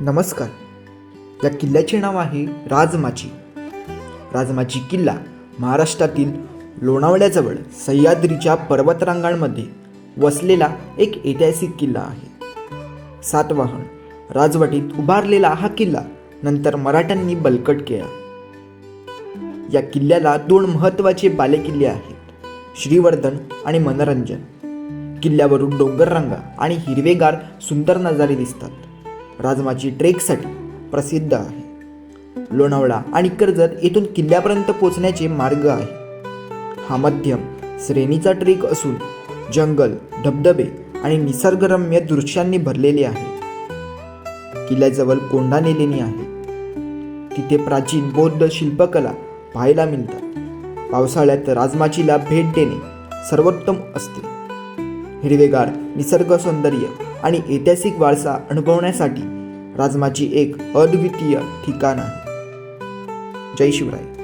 नमस्कार. या किल्ल्याचे नाव आहे राजमाची. राजमाची किल्ला महाराष्ट्रातील लोणावळ्याजवळ सह्याद्रीच्या पर्वतरांगांमध्ये वसलेला एक ऐतिहासिक किल्ला आहे. सातवाहन राजवटीत उभारलेला हा किल्ला नंतर मराठ्यांनी बलकट केला. या किल्ल्याला दोन महत्त्वाचे बालेकिल्ले आहेत श्रीवर्धन आणि मनोरंजन. किल्ल्यावरून डोंगररांगा आणि हिरवेगार सुंदर नजारे दिसतात. राजमाची ट्रेकसाठी प्रसिद्ध आहे. लोणावळा आणि कर्जत येथून किल्ल्यापर्यंत पोचण्याचे मार्ग आहे. हा मध्यम श्रेणीचा ट्रेक असून जंगल धबधबे आणि निसर्गरम्य दृश्यांनी भरलेले आहे. किल्ल्याजवळ कोंढाणे लेणी आहे. तिथे प्राचीन बौद्ध शिल्पकला पाहायला मिळतात. पावसाळ्यात राजमाचीला भेट देणे सर्वोत्तम असते. हिरवेगार निसर्ग सौंदर्य आणि ऐतिहासिक वारसा अनुभवण्यासाठी राजमाची एक अद्वितीय ठिकाण आहे. जय शिवराय.